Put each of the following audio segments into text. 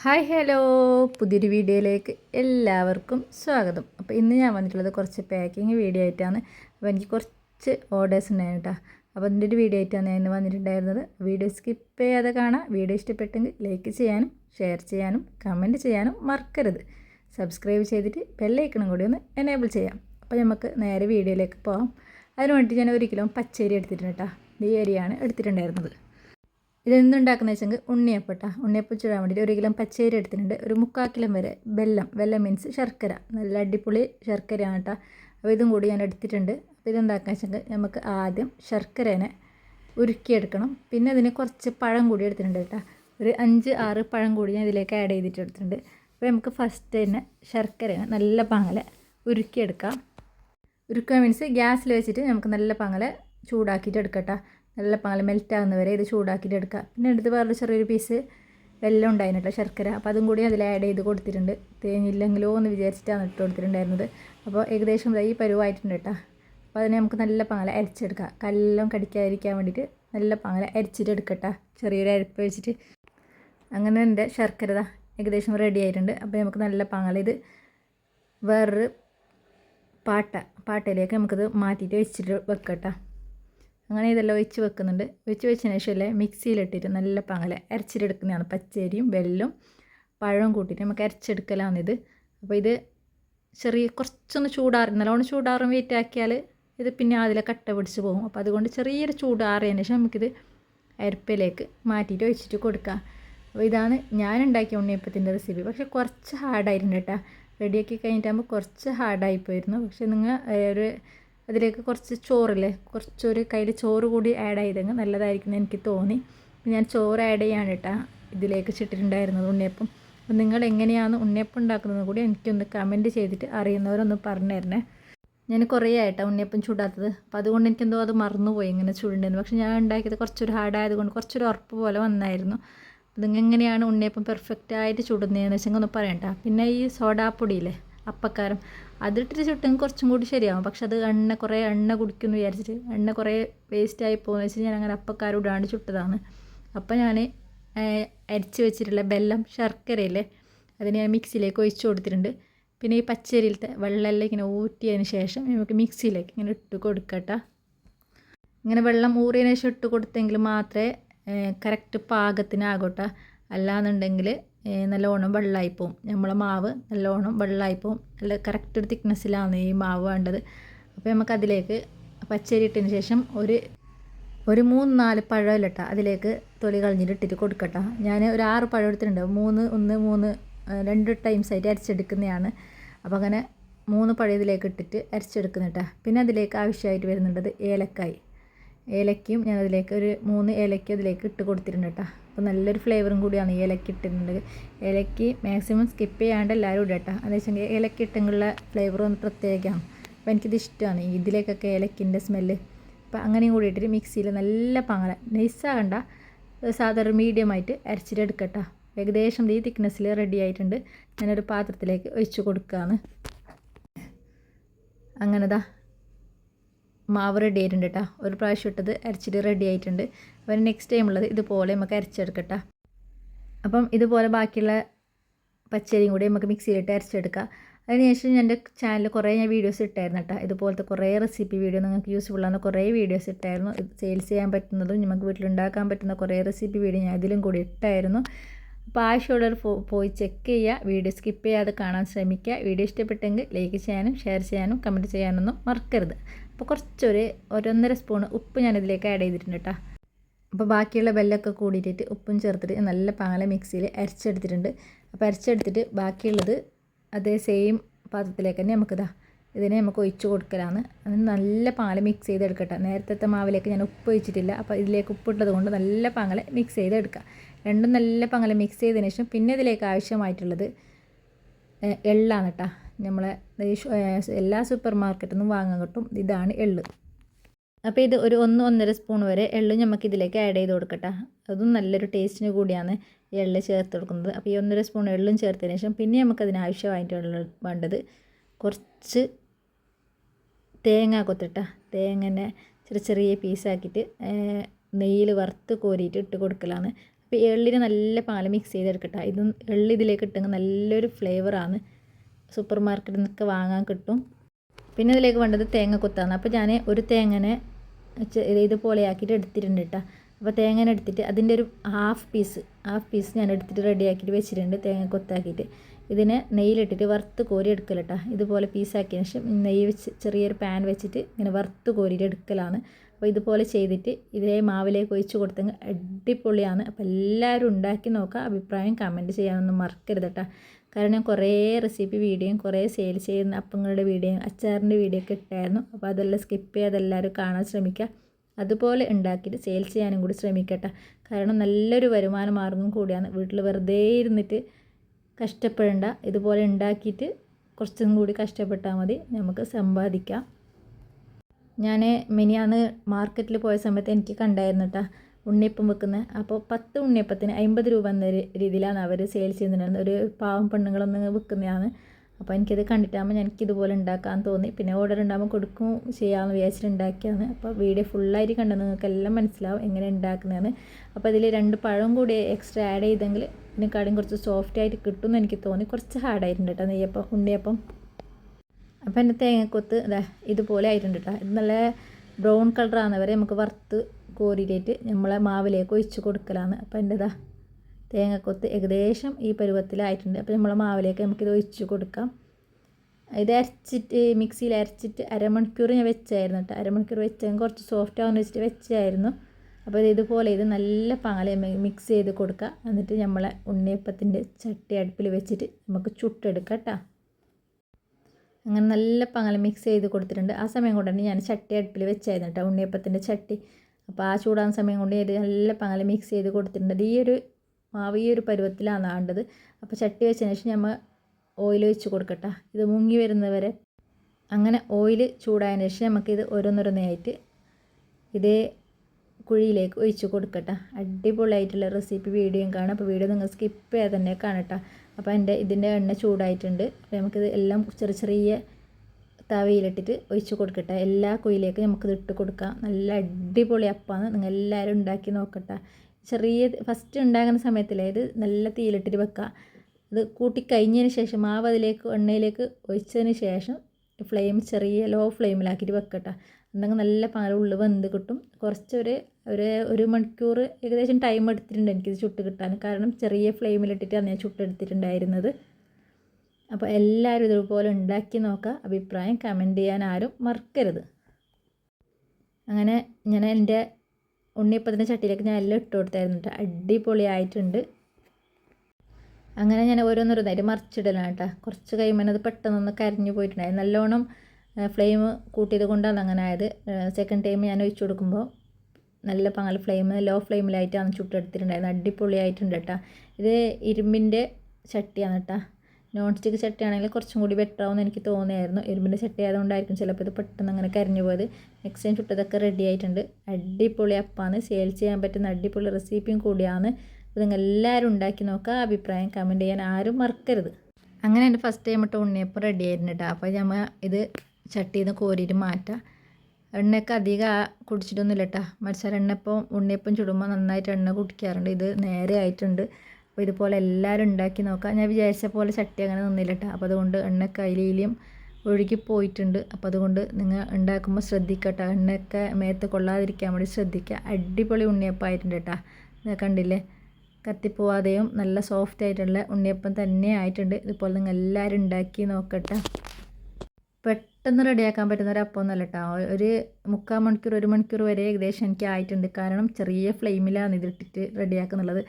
Hi hello. പുതിയൊരു വീഡിയോയിലേക്ക് എല്ലാവർക്കും സ്വാഗതം. അപ്പോൾ ഇന്ന് ഞാൻ വന്നിട്ടുള്ളത് കുറച്ച് പാക്കിങ് വീഡിയോ ആയിട്ടാണ്. അപ്പോൾ എനിക്ക് കുറച്ച് ഓർഡേഴ്സ് ഉണ്ടായിരുന്നു കേട്ടോ. അപ്പോൾ അതിന്റെ ഒരു വീഡിയോ ആയിട്ടാണ് ഞാൻ ഇന്ന് വന്നിട്ടുണ്ടായിരുന്നത്. വീഡിയോ സ്കിപ്പ് ചെയ്യാതെ കാണാം. വീഡിയോ ഇഷ്ടപ്പെട്ടെങ്കിൽ ലൈക്ക് ചെയ്യാനും ഷെയർ ചെയ്യാനും കമന്റ് ചെയ്യാനും മറക്കരുത്. സബ്സ്ക്രൈബ് ചെയ്തിട്ട് ബെല്ലൈക്കണം കൂടി ഒന്ന് എനേബിൾ ചെയ്യാം. അപ്പോൾ നമുക്ക് നേരെ വീഡിയോയിലേക്ക് പോകാം. അതിന് വേണ്ടിയിട്ട് ഞാൻ ഒരു കിലോ പച്ചരി എടുത്തിട്ടുണ്ട് കേട്ടോ. ഈ അരിയാണ് എടുത്തിട്ടുണ്ടായിരുന്നത്. ഇതെന്തുണ്ടാക്കുന്ന വെച്ചെങ്കിൽ ഉണ്ണിയപ്പട്ട ഉണ്ണിയപ്പം ചുടാൻ വേണ്ടിയിട്ട് ഒരു കിലോ പച്ചരി എടുത്തിട്ടുണ്ട്. ഒരു മുക്കാൽ കിലോ വരെ വെല്ലം വെല്ലം മീൻസ് ശർക്കര. നല്ല അടിപൊളി ശർക്കരയാണ് കേട്ടോ അപ്പോൾ ഇതും കൂടി ഞാൻ എടുത്തിട്ടുണ്ട്. അപ്പോൾ ഇതെന്താക്കുക വെച്ചെങ്കിൽ നമുക്ക് ആദ്യം ശർക്കരേനെ ഉരുക്കിയെടുക്കണം. പിന്നെ അതിന് കുറച്ച് പഴം കൂടി എടുത്തിട്ടുണ്ട് കേട്ടോ ഒരു അഞ്ച് ആറ് പഴം കൂടി ഞാൻ ഇതിലേക്ക് ആഡ് ചെയ്തിട്ട് എടുത്തിട്ടുണ്ട്. അപ്പോൾ നമുക്ക് ഫസ്റ്റ് തന്നെ ശർക്കരേനെ നല്ല പാങ്ങല ഉരുക്കിയെടുക്കാം. ഉരുക്കുക മീൻസ് ഗ്യാസിൽ വെച്ചിട്ട് നമുക്ക് നല്ല പാങ്ങല ചൂടാക്കിയിട്ട് എടുക്കട്ടോ നല്ല പാൽ മെൽറ്റാകുന്ന വരെ ഇത് ചൂടാക്കിയിട്ട് എടുക്കുക. പിന്നെ എടുത്ത് വേറൊരു ചെറിയൊരു പീസ് വെല്ലം ഉണ്ടായിരുന്നു ശർക്കര. അപ്പോൾ അതും കൂടി അതിൽ ആഡ് ചെയ്ത് കൊടുത്തിട്ടുണ്ട്. തേങ്ങില്ലെങ്കിലോ എന്ന് വിചാരിച്ചിട്ടാണ് ഇട്ട് കൊടുത്തിട്ടുണ്ടായിരുന്നത്. അപ്പോൾ ഏകദേശം ഈ പരുവായിട്ടുണ്ട് കേട്ടോ. അപ്പോൾ അതിനെ നമുക്ക് നല്ല പാങ്ങല അരച്ചെടുക്കാം. കല്ലെല്ലാം കടിക്കാതിരിക്കാൻ വേണ്ടിയിട്ട് നല്ല പാങ്ങല അരച്ചിട്ട് എടുക്കട്ടെ ചെറിയൊരു അരപ്പ് വെച്ചിട്ട്. അങ്ങനെ എന്റെ ശർക്കര ഏകദേശം റെഡി ആയിട്ടുണ്ട്. അപ്പോൾ നമുക്ക് നല്ല പാങ്ങല ഇത് വേറൊരു പാട്ട പാട്ടയിലേക്ക് നമുക്കിത് മാറ്റിയിട്ട് വെച്ചിട്ട് വെക്കട്ടെ അങ്ങനെ ഇതെല്ലാം ഒഴിച്ച് വെക്കുന്നുണ്ട്. ഒഴിച്ച് വെച്ചതിന് ശേഷമല്ലേ മിക്സിയിലിട്ടിട്ട് നല്ല പങ്കല അരച്ചിട്ടെടുക്കുന്നതാണ്. പച്ചരിയും വെല്ലും പഴവും കൂട്ടിയിട്ട് നമുക്ക് അരച്ചെടുക്കലാണിത്. അപ്പോൾ ഇത് ചെറിയ കുറച്ചൊന്ന് ചൂടാറി നല്ലോണം ചൂടാറും വെയിറ്റ് ആക്കിയാൽ ഇത് പിന്നെ അതിലെ കട്ട പിടിച്ച് പോകും. അപ്പോൾ അതുകൊണ്ട് ചെറിയൊരു ചൂടാറിയതിന് ശേഷം നമുക്കിത് അരിപ്പയിലേക്ക് മാറ്റിയിട്ട് ഒഴിച്ചിട്ട് കൊടുക്കാം. അപ്പോൾ ഇതാണ് ഞാൻ ഉണ്ടാക്കിയ ഉണ്ണിയപ്പത്തിന്റെ റെസിപ്പി പക്ഷേ കുറച്ച് ഹാർഡായിരുന്നു കേട്ടോ. റെഡിയാക്കി കഴിഞ്ഞിട്ടാകുമ്പോൾ കുറച്ച് ഹാർഡായി പോയിരുന്നു. പക്ഷേ നിങ്ങൾ ഒരു അതിലേക്ക് കുറച്ച് ചോറില്ലേ? കുറച്ചൊരു കയ്യിൽ ചോറ് കൂടി ആഡ് ചെയ്തെങ്കിൽ നല്ലതായിരിക്കും എനിക്ക് തോന്നി. ഞാൻ ചോറ് ആഡ് ചെയ്യാണ് കേട്ടോ ഇതിലേക്ക് ചിട്ടിട്ടുണ്ടായിരുന്നത് ഉണ്ണിയപ്പം. അപ്പം നിങ്ങൾ എങ്ങനെയാണ് ഉണ്ണിയപ്പം ഉണ്ടാക്കുന്നത് കൂടി എനിക്കൊന്ന് കമന്റ് ചെയ്തിട്ട് അറിയുന്നവരൊന്ന് പറഞ്ഞു തരണേ ഞാൻ കുറേ ആയിട്ടാണ് ഉണ്ണിയപ്പം ചൂടാത്തത്. അപ്പോൾ അതുകൊണ്ട് എനിക്കെന്തോ അത് മറന്നുപോയി ഇങ്ങനെ ചൂടുണ്ടായിരുന്നു പക്ഷേ ഞാൻ ഉണ്ടാക്കിയത് കുറച്ചൊരു ഹാർഡായതുകൊണ്ട് കുറച്ചൊരു ഉറപ്പ് പോലെ വന്നായിരുന്നു. നിങ്ങൾ എങ്ങനെയാണ് ഉണ്ണിയപ്പം പെർഫെക്റ്റ് ആയിട്ട് ചുടുന്നതെന്ന് വെച്ചെങ്കിൽ ഒന്ന് പറയണ്ട. പിന്നെ ഈ സോഡാപ്പൊടിയില്ലേ? അപ്പക്കാരം. അതിട്ടിട്ട് ചുട്ടെങ്കിൽ കുറച്ചും കൂടി ശരിയാവും. പക്ഷെ അത് എണ്ണ കുറേ എണ്ണ കുടിക്കുമെന്ന് വിചാരിച്ചിട്ട് എണ്ണ കുറേ വേസ്റ്റായി പോകുന്ന വെച്ചാൽ ഞാൻ അങ്ങനെ അപ്പക്കാരം ഇടാണ്ട് ചുട്ടതാണ്. അപ്പം ഞാൻ അരിച്ച് വെച്ചിട്ടുള്ള ബെല്ലം ശർക്കരയില്ലേ അതിന് ഞാൻ മിക്സിയിലേക്ക് ഒഴിച്ചു കൊടുത്തിട്ടുണ്ട്. പിന്നെ ഈ പച്ചരിയിലത്തെ വെള്ളമെല്ലാം ഇങ്ങനെ ഊറ്റിയതിന് ശേഷം നമുക്ക് മിക്സിയിലേക്ക് ഇങ്ങനെ ഇട്ട് കൊടുക്കട്ടെ ഇങ്ങനെ വെള്ളം ഊറിയതിന് ശേഷം ഇട്ട് കൊടുത്തെങ്കിൽ മാത്രമേ കറക്റ്റ് പാകത്തിനാകട്ടെ അല്ലാന്നുണ്ടെങ്കിൽ നല്ലോണം വെള്ളമായി പോവും. നമ്മളെ മാവ് നല്ലോണം വെള്ളമായി പോവും. നല്ല കറക്റ്റ് ഒരു തിക്നെസ്സിലാണ് ഈ മാവ് വേണ്ടത്. അപ്പോൾ നമുക്കതിലേക്ക് പച്ചരി ഇട്ടതിന് ശേഷം ഒരു ഒരു മൂന്ന് നാല് പഴം ഇട്ട അതിലേക്ക് തൊലി കളഞ്ഞിട്ട് ഇട്ടിട്ട് കൊടുക്കട്ടോ. ഞാൻ ഒരു ആറ് പഴം എടുത്തിട്ടുണ്ട്. മൂന്ന് ഒന്ന് മൂന്ന് രണ്ട് ടൈംസ് ആയിട്ട് അരച്ചെടുക്കുന്നതാണ്. അപ്പോൾ അങ്ങനെ മൂന്ന് പഴം ഇതിലേക്ക് ഇട്ടിട്ട് അരച്ചെടുക്കുന്നുട്ടാ പിന്നെ അതിലേക്ക് ആവശ്യമായിട്ട് വരുന്നുണ്ടത് ഏലക്കായി. ഏലക്കയും ഞാൻ അതിലേക്ക് ഒരു മൂന്ന് ഏലക്ക അതിലേക്ക് ഇട്ട് കൊടുത്തിട്ടുണ്ട് കേട്ടോ അപ്പോൾ നല്ലൊരു ഫ്ലേവറും കൂടിയാണ് ഏലക്ക ഇട്ടിട്ടുണ്ട് ഏലക്ക മാക്സിമം സ്കിപ്പ് ചെയ്യാണ്ട് എല്ലാവരും ഇടുക കേട്ടോ അതെന്ന് വെച്ചെങ്കിൽ ഏലക്ക ഇട്ടെങ്കിലുള്ള ഫ്ലേവർ ഒന്ന് പ്രത്യേകമാണ് അപ്പോൾ എനിക്കിത് ഇഷ്ടമാണ്. ഇതിലേക്കൊക്കെ ഏലക്കിന്റെ സ്മെല്ല് അപ്പോൾ അങ്ങനെയും കൂടി ഇട്ടിട്ട് മിക്സിയിൽ നല്ല പങ്ങല നൈസാകണ്ട സാധാരണ മീഡിയം ആയിട്ട് അരച്ചിട്ട് എടുക്കട്ടോ ഏകദേശം ഈ തിക്നെസ്സിൽ റെഡി ആയിട്ടുണ്ട്. ഞാനൊരു പാത്രത്തിലേക്ക് ഒഴിച്ചു കൊടുക്കുകയാണ് അങ്ങനെതാ മാവ് റെഡി ആയിട്ടുണ്ട് കേട്ടോ ഒരു പ്രാവശ്യം ഇട്ടത് അരച്ചിട്ട് റെഡി ആയിട്ടുണ്ട്. അപ്പം നെക്സ്റ്റ് ടൈം ഉള്ളത് ഇതുപോലെ നമുക്ക് അരച്ചെടുക്കട്ടോ അപ്പം ഇതുപോലെ ബാക്കിയുള്ള പച്ചരിയും കൂടി നമുക്ക് മിക്സിയിലിട്ട് അരച്ചെടുക്കാം. അതിനുശേഷം എന്റെ ചാനലിൽ കുറേ ഞാൻ വീഡിയോസ് ഇട്ടായിരുന്നു കേട്ടോ ഇതുപോലത്തെ കുറേ റെസിപ്പി വീഡിയോ നിങ്ങൾക്ക് യൂസ്ഫുൾ ആണ് കുറേ വീഡിയോസ് ഇട്ടായിരുന്നു. സെയിൽസ് ചെയ്യാൻ പറ്റുന്നതും നമുക്ക് വീട്ടിലുണ്ടാക്കാൻ പറ്റുന്ന കുറേ റെസിപ്പി വീഡിയോ ഞാൻ ഇതിലും കൂടി ഇട്ടായിരുന്നു. അപ്പോൾ പോയി ചെക്ക് ചെയ്യുക. വീഡിയോ സ്കിപ്പ് ചെയ്യാതെ കാണാൻ ശ്രമിക്കുക. വീഡിയോ ഇഷ്ടപ്പെട്ടെങ്കിൽ ലൈക്ക് ചെയ്യാനും ഷെയർ ചെയ്യാനും കമന്റ് ചെയ്യാനൊന്നും മറക്കരുത്. അപ്പോൾ കുറച്ചൊരു ഒരൊന്നര സ്പൂൺ ഉപ്പ് ഞാനിതിലേക്ക് ആഡ് ചെയ്തിട്ടുണ്ട് കേട്ടോ അപ്പോൾ ബാക്കിയുള്ള ബെല്ലൊക്കെ കൂടിയിട്ട് ഉപ്പും ചേർത്തിട്ട് നല്ല പാല മിക്സിയിൽ അരച്ചെടുത്തിട്ടുണ്ട്. അപ്പോൾ അരച്ചെടുത്തിട്ട് ബാക്കിയുള്ളത് അതേ സെയിം പാത്രത്തിലേക്ക് തന്നെ നമുക്കിതാ ഇതിനെ നമുക്ക് ഒഴിച്ച് കൊടുക്കലാണ് അതിന് നല്ല പാല മിക്സ് ചെയ്തെടുക്കട്ടെ. നേരത്തെ മാവിലേക്ക് ഞാൻ ഉപ്പ് ഒഴിച്ചിട്ടില്ല. അപ്പോൾ ഇതിലേക്ക് ഉപ്പിട്ടത് കൊണ്ട് നല്ല പാങ്ങൾ മിക്സ് ചെയ്തെടുക്കുക രണ്ടും നല്ല പങ്ങല മിക്സ് ചെയ്തതിന് ശേഷം പിന്നെ ഇതിലേക്ക് ആവശ്യമായിട്ടുള്ളത് എള്ളാണ് കേട്ടോ നമ്മളെ എല്ലാ സൂപ്പർ മാർക്കറ്റിൽ നിന്നും വാങ്ങാൻ കിട്ടും. ഇതാണ് എള്ള്. അപ്പോൾ ഇത് ഒരു ഒന്ന് ഒന്നര സ്പൂൺ വരെ എള്ള് നമുക്ക് ഇതിലേക്ക് ആഡ് ചെയ്ത് കൊടുക്കട്ടെ അതും നല്ലൊരു ടേസ്റ്റിന് കൂടിയാണ് എള്ള് ചേർത്ത് കൊടുക്കുന്നത്. അപ്പോൾ ഈ ഒന്നര സ്പൂൺ എള്ളും ചേർത്തതിന് ശേഷം പിന്നെ നമുക്ക് നമുക്കതിന് ആവശ്യമായിട്ടുള്ള വേണ്ടത് കുറച്ച് തേങ്ങ കൊത്തിട്ട തേങ്ങനെ ചെറിയ ചെറിയ പീസാക്കിയിട്ട് നെയ്യിൽ വറുത്ത് കോരിയിട്ട് ഇട്ട് കൊടുക്കലാണ്. അപ്പോൾ എള്ളിന് നല്ല പാൽ മിക്സ് ചെയ്തെടുക്കട്ടെ. ഇത് എള്ളി ഇതിലേക്ക് ഇട്ടെങ്കിൽ നല്ലൊരു ഫ്ലേവറാണ് സൂപ്പർ മാർക്കറ്റിൽ നിന്നൊക്കെ വാങ്ങാൻ കിട്ടും. പിന്നെ ഇതിലേക്ക് വേണ്ടത് തേങ്ങ കൊത്താണ്. അപ്പോൾ ഞാൻ ഒരു തേങ്ങനെ ഇതുപോലെയാക്കിയിട്ട് എടുത്തിട്ടുണ്ട് കേട്ടോ അപ്പോൾ തേങ്ങനെ എടുത്തിട്ട് അതിന്റെ ഒരു ഹാഫ് പീസ് ഹാഫ് പീസ് ഞാൻ എടുത്തിട്ട് റെഡിയാക്കിയിട്ട് വെച്ചിട്ടുണ്ട് തേങ്ങ കൊത്താക്കിയിട്ട്. ഇതിനെ നെയ്യിലിട്ടിട്ട് വറുത്ത് കോരി എടുക്കലട്ടാ ഇതുപോലെ പീസാക്കിയതിന് ശേഷം നെയ്യ് വെച്ച് ചെറിയൊരു പാൻ വെച്ചിട്ട് ഇങ്ങനെ വറുത്ത് കോരിയിട്ട് എടുക്കലാണ്. അപ്പോൾ ഇതുപോലെ ചെയ്തിട്ട് ഇതേ മാവിലേക്ക് ഒഴിച്ച് കൊടുത്തെങ്കിൽ അടിപൊളിയാണ്. അപ്പോൾ എല്ലാവരും ഉണ്ടാക്കി നോക്കുക അഭിപ്രായം കമന്റ് ചെയ്യാനൊന്നും മറക്കരുത് കേട്ടോ. കാരണം കുറേ റെസിപ്പി വീഡിയോയും കുറേ സെയിൽ ചെയ്യുന്ന അപ്പങ്ങളുടെ വീഡിയോയും അച്ചാറിന്റെ വീഡിയോ ഒക്കെ ഇട്ടായിരുന്നു. അപ്പോൾ അതെല്ലാം സ്കിപ്പ് ചെയ്യാതെ എല്ലാവരും കാണാൻ ശ്രമിക്കുക. അതുപോലെ ഉണ്ടാക്കിയിട്ട് സെയിൽ ചെയ്യാനും കൂടി ശ്രമിക്കട്ടെ കാരണം നല്ലൊരു വരുമാന മാർഗം കൂടിയാണ്. വീട്ടിൽ വെറുതെ ഇരുന്നിട്ട് കഷ്ടപ്പെടേണ്ട. ഇതുപോലെ ഉണ്ടാക്കിയിട്ട് കുറച്ചും കൂടി കഷ്ടപ്പെട്ടാൽ മതി. നമുക്ക് സമ്പാദിക്കാം. ഞാൻ മിനിയാന്ന് മാർക്കറ്റിൽ പോയ സമയത്ത് എനിക്ക് കണ്ടായിരുന്നു കേട്ടോ ഉണ്ണിയപ്പം വെക്കുന്നത് അപ്പോൾ പത്ത് ഉണ്ണിയപ്പത്തിന് അമ്പത് രൂപ എന്ന രീതിയിലാണ് അവർ സെയിൽ ചെയ്യുന്നുണ്ടായിരുന്നത് ഒരു പാവം പെണ്ണുങ്ങളൊന്ന് വെക്കുന്നതാണ്. അപ്പോൾ എനിക്കത് കണ്ടിട്ടാകുമ്പോൾ എനിക്ക് ഇതുപോലെ ഉണ്ടാക്കാൻ തോന്നി. പിന്നെ ഓർഡർ ഉണ്ടാകുമ്പോൾ കൊടുക്കും ചെയ്യാമെന്ന് വിചാരിച്ചിട്ട് ഉണ്ടാക്കിയാണ് അപ്പോൾ വീഡിയോ ഫുള്ളായിട്ട് കണ്ടാൽ നിങ്ങൾക്ക് എല്ലാം മനസ്സിലാവും എങ്ങനെ ഉണ്ടാക്കുന്നതെന്ന് അപ്പോൾ അതിൽ രണ്ട് പഴവും കൂടി എക്സ്ട്രാ ആഡ് ചെയ്തെങ്കിൽ ഇതിനെക്കാളും കുറച്ച് സോഫ്റ്റ് ആയിട്ട് കിട്ടുമെന്ന് എനിക്ക് തോന്നി. കുറച്ച് ഹാർഡായിട്ടുണ്ട് കേട്ടോ നെയ്യപ്പം ഉണ്ണിയപ്പം. അപ്പോൾ എന്റെ തേങ്ങക്കൊത്ത് ഇതാ ഇതുപോലെ ആയിട്ടുണ്ട് കേട്ടോ ഇത് നല്ല ബ്രൗൺ കളറാണ്. വരെ നമുക്ക് വറുത്ത് കോരിയിട്ട് നമ്മളെ മാവിലേക്ക് ഒഴിച്ച് കൊടുക്കലാണ് അപ്പോൾ എന്റെ ഇതാ തേങ്ങക്കൊത്ത് ഏകദേശം ഈ പരുവത്തിലായിട്ടുണ്ട്. അപ്പോൾ നമ്മളെ മാവിലേക്ക് നമുക്കിത് ഒഴിച്ച് കൊടുക്കാം. ഇത് അരച്ചിട്ട് മിക്സിയിൽ അരച്ചിട്ട് അരമണിക്കൂർ ഞാൻ വെച്ചായിരുന്നു കേട്ടോ അരമണിക്കൂർ വെച്ചാൽ കുറച്ച് സോഫ്റ്റ് ആകുന്ന വെച്ചിട്ട് വെച്ചായിരുന്നു. അപ്പോൾ ഇത് ഇതുപോലെ ഇത് നല്ല പാല മിക്സ് ചെയ്ത് കൊടുക്കുക എന്നിട്ട് നമ്മളെ ഉണ്ണിയപ്പത്തിന്റെ ചട്ടി അടുപ്പിൽ വെച്ചിട്ട് നമുക്ക് ചുട്ടെടുക്കാം കേട്ടോ അങ്ങനെ നല്ല പങ്ങല മിക്സ് ചെയ്ത് കൊടുത്തിട്ടുണ്ട്. ആ സമയം കൊണ്ട് തന്നെ ഞാൻ ചട്ടി അടുപ്പിൽ വെച്ചായിരുന്നു കേട്ടോ ഉണ്ണിയപ്പത്തിന്റെ ചട്ടി. അപ്പോൾ ആ ചൂടാൻ സമയം കൊണ്ട് നല്ല പങ്ങല മിക്സ് ചെയ്ത് കൊടുത്തിട്ടുണ്ട്. ഈ ഒരു മാവ് ഈ ഒരു പരുവത്തിലാണ് ആണ്ടത്. അപ്പോൾ ചട്ടി വെച്ചതിന് ശേഷം നമ്മൾ ഓയിൽ ഒഴിച്ച് കൊടുക്കട്ടെ. ഇത് മുങ്ങി വരുന്നവരെ അങ്ങനെ ഓയിൽ ചൂടായതിന് ശേഷം നമുക്കിത് ഓരോന്നോരോന്നായിട്ട് ഇതേ കുഴിയിലേക്ക് ഒഴിച്ച് കൊടുക്കട്ടെ. അടിപൊളിയായിട്ടുള്ള റെസിപ്പി വീഡിയോയും കാണാം. അപ്പോൾ വീഡിയോ നിങ്ങൾ സ്കിപ്പ് ചെയ്യാതെ തന്നെ കാണട്ടെ. അപ്പോൾ എന്റെ ഇതിന്റെ എണ്ണ ചൂടായിട്ടുണ്ട്. അപ്പോൾ നമുക്കിത് എല്ലാം ചെറിയ ചെറിയ തവയിലിട്ടിട്ട് ഒഴിച്ച് കൊടുക്കട്ടെ. എല്ലാ കുയിലേക്കും നമുക്കിത് ഇട്ട് കൊടുക്കാം. നല്ല അടിപൊളി അപ്പമാണ് നിങ്ങൾ എല്ലാവരും ഉണ്ടാക്കി നോക്കട്ടെ. ചെറിയ ഫസ്റ്റ് ഉണ്ടാകുന്ന സമയത്തിലേ ഇത് നല്ല തീയിലിട്ടിട്ട് വെക്കുക ഇത് കൂട്ടിക്കഴിഞ്ഞതിന് ശേഷം മാവ് അതിലേക്ക് എണ്ണയിലേക്ക് ഒഴിച്ചതിന് ശേഷം ഫ്ലെയിം ചെറിയ ലോ ഫ്ലെയിമിലാക്കിയിട്ട് വെക്കട്ടെ. എന്തെങ്കിൽ നല്ല പാൽ ഉള്ളു വെന്ത് കിട്ടും. കുറച്ചൊരു ഒരു ഒരു മണിക്കൂർ ഏകദേശം ടൈം എടുത്തിട്ടുണ്ട് എനിക്കിത് ചുട്ട് കിട്ടാൻ. കാരണം ചെറിയ ഫ്ലെയിമിലിട്ടിട്ടാണ് ഞാൻ ചുട്ടെടുത്തിട്ടുണ്ടായിരുന്നത് അപ്പോൾ എല്ലാവരും ഇതുപോലെ ഉണ്ടാക്കി നോക്കുക അഭിപ്രായം കമന്റ് ചെയ്യാൻ ആരും മറക്കരുത്. അങ്ങനെ ഞാൻ എന്റെ ഉണ്ണിയപ്പത്തിന്റെ ചട്ടിയിലേക്ക് ഞാൻ എല്ലാം ഇട്ട് കൊടുത്തായിരുന്നു അടിപൊളിയായിട്ടുണ്ട്. അങ്ങനെ ഞാൻ ഓരോന്നൊരു ഓരോന്നോരോന്നായിട്ട് മറിച്ചിടലാണ് കേട്ടോ. കുറച്ച് കഴിയുമ്പോൾ അത് പെട്ടെന്നൊന്ന് കരഞ്ഞു പോയിട്ടുണ്ടായി. നല്ലോണം ഫ്ലെയിം കൂട്ടിയത് കൊണ്ടാണ് അങ്ങനെ ആയത്. സെക്കൻഡ് ടൈം ഞാൻ ഒഴിച്ചു കൊടുക്കുമ്പോൾ നല്ല പങ്ങൽ ഫ്ലെയിം ലോ ഫ്ലെയിമിലായിട്ടാണ് ചുട്ടെടുത്തിട്ടുണ്ടായിരുന്നത്. അടിപൊളിയായിട്ടുണ്ട് കേട്ടോ. ഇത് ഇരുമ്പിന്റെ ചട്ടിയാണ് കേട്ടോ. നോൺ സ്റ്റിക്ക് ചട്ടിയാണെങ്കിൽ കുറച്ചും കൂടി ബെറ്റർ ആവുമെന്ന് എനിക്ക് തോന്നിയായിരുന്നു. ഇരുമ്പിന്റെ ചട്ടി ആയതുകൊണ്ടായിരിക്കും ചിലപ്പോൾ ഇത് പെട്ടെന്ന് അങ്ങനെ കരിഞ്ഞു പോയത്. നെക്സ്റ്റ് ടൈം ചുട്ടതൊക്കെ റെഡി ആയിട്ടുണ്ട്. അടിപൊളി അപ്പാണ്. സെയിൽ ചെയ്യാൻ പറ്റുന്ന അടിപൊളി റെസിപ്പിയും കൂടിയാണ്. അപ്പോൾ നിങ്ങൾ എല്ലാവരും ഉണ്ടാക്കി നോക്കുക അഭിപ്രായം കമന്റ് ചെയ്യാൻ ആരും മറക്കരുത്. അങ്ങനെ എന്റെ ഫസ്റ്റ് ടൈം ഇട്ട് ഉണ്ണിയപ്പം റെഡി ആയിരുന്നു കേട്ടോ. അപ്പോൾ നമ്മൾ ഇത് ചട്ടിയിൽ നിന്ന് കോരിയിട്ട് മാറ്റാം. എണ്ണയൊക്കെ അധികം കുടിച്ചിട്ടൊന്നുമില്ല കേട്ടോ മത്സര എണ്ണപ്പം ഉണ്ണിയപ്പം ചുടുമ്പോൾ നന്നായിട്ട് എണ്ണ കുടിക്കാറുണ്ട്. ഇത് നേരെ ആയിട്ടുണ്ട്. അപ്പോൾ ഇതുപോലെ എല്ലാവരും ഉണ്ടാക്കി നോക്കാം. ഞാൻ വിചാരിച്ച പോലെ ചട്ടി അങ്ങനെ നിന്നില്ല കേട്ടോ അപ്പോൾ അതുകൊണ്ട് എണ്ണ കയ്യിലും ഒഴുകി പോയിട്ടുണ്ട്. അപ്പോൾ അതുകൊണ്ട് നിങ്ങൾ ഉണ്ടാക്കുമ്പോൾ ശ്രദ്ധിക്കട്ടോ. എണ്ണയൊക്കെ മേത്ത് കൊള്ളാതിരിക്കാൻ വേണ്ടി ശ്രദ്ധിക്കുക. അടിപൊളി ഉണ്ണിയപ്പമായിട്ടുണ്ട് കേട്ടോ നിങ്ങൾ കണ്ടില്ലേ? കത്തിപ്പോവാതെയും നല്ല സോഫ്റ്റ് ആയിട്ടുള്ള ഉണ്ണിയപ്പം തന്നെ ആയിട്ടുണ്ട്. ഇതുപോലെ നിങ്ങൾ എല്ലാവരും ഉണ്ടാക്കി നോക്കട്ടെ. പെട്ടെന്ന് റെഡിയാക്കാൻ പറ്റുന്ന ഒരു അപ്പം ഒന്നല്ല കേട്ടോ ഒരു മുക്കാൽ മണിക്കൂർ ഒരു മണിക്കൂർ വരെ ഏകദേശം എനിക്ക് ആയിട്ടുണ്ട്. കാരണം ചെറിയ ഫ്ലെയിമിലാണ് ഇതിട്ടിട്ട് റെഡിയാക്കുന്നുള്ളത്.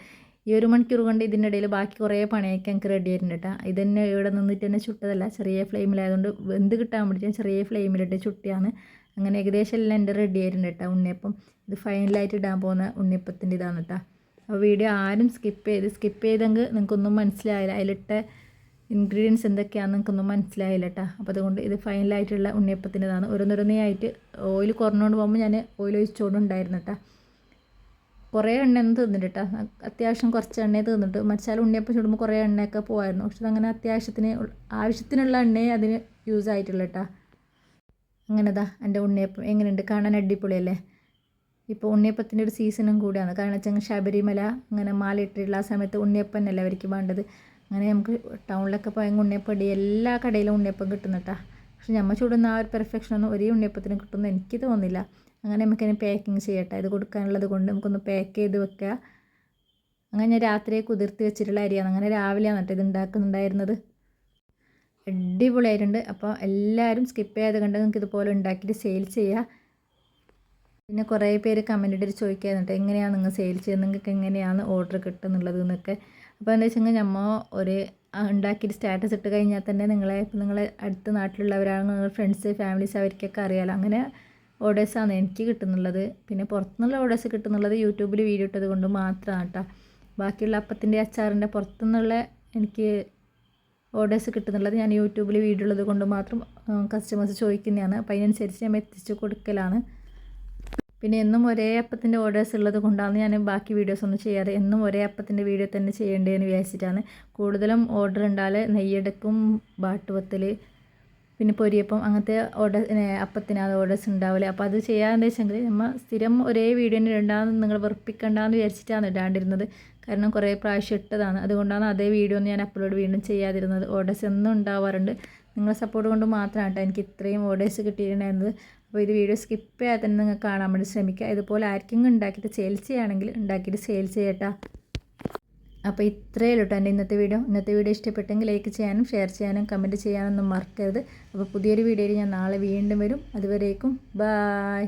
ഈ ഒരു മണിക്കൂർ കൊണ്ട് ഇതിന്റെ ഇടയിൽ ബാക്കി കുറേ പണിയൊക്കെ എനിക്ക് റെഡി ആയിട്ടുണ്ട് കേട്ടോ ഇതന്നെ ഇവിടെ നിന്നിട്ട് തന്നെ ചുട്ടതല്ല. ചെറിയ ഫ്ലെയിമിലായതുകൊണ്ട് വെന്ത് കിട്ടാൻ വേണ്ടി ചെറിയ ഫ്ലെയിമിലിട്ട് ചുട്ടിയാണ്. അങ്ങനെ ഏകദേശം എല്ലാം എന്റെ റെഡി ആയിട്ടുണ്ട് കേട്ടോ ഉണ്ണിയപ്പം. ഇത് ഫൈനലായിട്ട് ഇടാൻ പോകുന്ന ഉണ്ണിയപ്പത്തിന്റെ ഇതാണ് കേട്ടോ അപ്പോൾ വീഡിയോ ആരും സ്കിപ്പ് ചെയ്ത് സ്കിപ്പ് ചെയ്തെങ്കിൽ നിങ്ങൾക്കൊന്നും മനസ്സിലായില്ല. അതിലിട്ട ഇൻഗ്രീഡിയൻസ് എന്തൊക്കെയാണെന്ന് നിങ്ങൾക്കൊന്നും മനസ്സിലായില്ല കേട്ടോ അപ്പോൾ അതുകൊണ്ട് ഇത് ഫൈനലായിട്ടുള്ള ഉണ്ണിയപ്പത്തിന്റെതാണ്. ഓരോന്നോരോന്നായിട്ട് ഓയിൽ കുറഞ്ഞുകൊണ്ട് പോകുമ്പോൾ ഞാൻ ഓയിൽ ഒഴിച്ചുകൊണ്ടുണ്ടായിരുന്നു കേട്ടോ കുറേ എണ്ണ എണ്ണയൊന്നും തിന്നിട്ട് കേട്ടോ അത്യാവശ്യം കുറച്ച് എണ്ണയെ തിന്നിട്ട് മച്ചാൽ ഉണ്ണിയപ്പം ചുടുമ്പോൾ കുറേ എണ്ണയൊക്കെ പോകായിരുന്നു പക്ഷെ അതങ്ങനെ അത്യാവശ്യത്തിന് ആവശ്യത്തിനുള്ള എണ്ണയെ അതിന് യൂസ് ആയിട്ടുള്ളൂ കേട്ടോ അങ്ങനെതാ എന്റെ ഉണ്ണിയപ്പം. എങ്ങനെയുണ്ട്? കാണാൻ അടിപൊളിയല്ലേ? ഇപ്പോൾ ഉണ്ണിയപ്പത്തിന്റെ ഒരു സീസണും കൂടിയാണ്. കാരണം വെച്ചാൽ ശബരിമല അങ്ങനെ മാലയിട്ടിട്ടുള്ള ആ സമയത്ത് ഉണ്ണിയപ്പം തന്നെയല്ലേ അവർക്ക് വേണ്ടത്? അങ്ങനെ നമുക്ക് ടൗണിലൊക്കെ പോയെങ്കിൽ ഉണ്ണിയപ്പടി എല്ലാ കടയിലും ഉണ്ണിയപ്പം കിട്ടുന്നുട്ടാ. പക്ഷെ നമ്മൾ ചൂടുന്ന ആ ഒരു പെർഫെക്ഷനൊന്നും ഒരേ ഉണ്ണിയപ്പത്തിന് കിട്ടുമെന്ന് എനിക്ക് തോന്നുന്നില്ല. അങ്ങനെ നമുക്കതിന് പാക്കിങ് ചെയ്യട്ടെ. ഇത് കൊടുക്കാനുള്ളത് കൊണ്ട് നമുക്കൊന്ന് പാക്ക് ചെയ്ത് വെക്കുക അങ്ങനെ ഞാൻ രാത്രി കുതിർത്തി വെച്ചിട്ടുള്ള അരിയാണ്. അങ്ങനെ രാവിലെയാണ് കേട്ടോ ഇത് ഉണ്ടാക്കുന്നുണ്ടായിരുന്നത്. അടിപൊളിയായിട്ടുണ്ട്. അപ്പോൾ എല്ലാവരും സ്കിപ്പ് ചെയ്യാതെ കണ്ട് നിങ്ങൾക്ക് ഇതുപോലെ ഉണ്ടാക്കിയിട്ട് സെയിൽ ചെയ്യുക പിന്നെ കുറേ പേര് കമന്റ് ഇട്ടിട്ട് ചോദിക്കാറുണ്ട് എങ്ങനെയാണ് നിങ്ങൾ സെയിൽ ചെയ്യുന്നത്? നിങ്ങൾക്ക് എങ്ങനെയാണ് ഓർഡർ കിട്ടുന്നുള്ളത് എന്നൊക്കെ. അപ്പോൾ എന്താ വെച്ചാൽ നമ്മൾ ഒരു ഉണ്ടാക്കിയിട്ട് സ്റ്റാറ്റസ് ഇട്ട് കഴിഞ്ഞാൽ തന്നെ നിങ്ങളെ ഇപ്പോൾ നിങ്ങളെ അടുത്ത നാട്ടിലുള്ളവരാണ് നിങ്ങളുടെ ഫ്രണ്ട്സ് ഫാമിലീസ് അവർക്കൊക്കെ അറിയാലോ. അങ്ങനെ ഓർഡേഴ്സാണ് എനിക്ക് കിട്ടുന്നുള്ളത്. പിന്നെ പുറത്തുനിന്നുള്ള ഓർഡേഴ്സ് കിട്ടുന്നുള്ളത് യൂട്യൂബിൽ വീഡിയോ ഇട്ടത് കൊണ്ട് മാത്രമാണ് കേട്ടോ ബാക്കിയുള്ള അപ്പത്തിന്റെ അച്ചാറിന്റെ പുറത്തുനിന്നുള്ള എനിക്ക് ഓർഡേഴ്സ് കിട്ടുന്നുള്ളത് ഞാൻ യൂട്യൂബിൽ വീഡിയോ ഉള്ളത് കൊണ്ട് മാത്രം കസ്റ്റമേഴ്സ് ചോദിക്കുന്നതാണ്. അപ്പോൾ അതിനനുസരിച്ച് ഞാൻ എത്തിച്ചു കൊടുക്കലാണ്. പിന്നെ എന്നും ഒരേ അപ്പത്തിന്റെ ഓർഡേഴ്സ് ഉള്ളത് കൊണ്ടാണ് ഞാൻ ബാക്കി വീഡിയോസ് ഒന്നും ചെയ്യാറ്. എന്നും ഒരേ അപ്പത്തിന്റെ വീഡിയോ തന്നെ ചെയ്യേണ്ടതെന്ന് വിചാരിച്ചിട്ടാണ്. കൂടുതലും ഓർഡർ ഉണ്ടാൽ നെയ്യടക്കും ബാട്ടുപത്തൽ പിന്നെ പൊരിയപ്പം അങ്ങനത്തെ ഓർഡർ അപ്പത്തിനാണ് ഓർഡേഴ്സ് ഉണ്ടാവില്ല അപ്പോൾ അത് ചെയ്യാമെന്ന് വെച്ചെങ്കിൽ നമ്മൾ സ്ഥിരം ഒരേ വീഡിയോന് ഇടണ്ടാന്ന് നിങ്ങൾ വെറുപ്പിക്കണ്ടെന്ന് വിചാരിച്ചിട്ടാണ് ഇടാണ്ടിരുന്നത്. കാരണം കുറേ പ്രാവശ്യം ഇട്ടതാണ്. അതുകൊണ്ടാണ് അതേ വീഡിയോ ഞാൻ അപ്ലോഡ് വീണ്ടും ചെയ്യാതിരുന്നത്. ഓർഡേഴ്സ് എന്നും ഉണ്ടാവാറുണ്ട് നിങ്ങളെ സപ്പോർട്ട് കൊണ്ട് മാത്രമാണ് കേട്ടോ എനിക്ക് ഇത്രയും ഓർഡേഴ്സ് കിട്ടിയിട്ടുണ്ടായിരുന്നത്. അപ്പോൾ ഇത് വീഡിയോ സ്കിപ്പ് ചെയ്യാതെ തന്നെ നിങ്ങൾക്ക് കാണാൻ വേണ്ടി ശ്രമിക്കുക. ഇതുപോലെ ആർക്കെങ്കിലും ഉണ്ടാക്കിയിട്ട് സെയിൽ ചെയ്യുകയാണെങ്കിൽ ഉണ്ടാക്കിയിട്ട് സെയിൽ ചെയ്യട്ടോ. അപ്പോൾ ഇത്രയേ ഉള്ളൂ എന്റെ ഇന്നത്തെ വീഡിയോ. ഇന്നത്തെ വീഡിയോ ഇഷ്ടപ്പെട്ടെങ്കിൽ ലൈക്ക് ചെയ്യാനും ഷെയർ ചെയ്യാനും കമന്റ് ചെയ്യാനൊന്നും മറക്കരുത്. അപ്പോൾ പുതിയൊരു വീഡിയോയിൽ ഞാൻ നാളെ വീണ്ടും വരും. അതുവരേക്കും ബായ്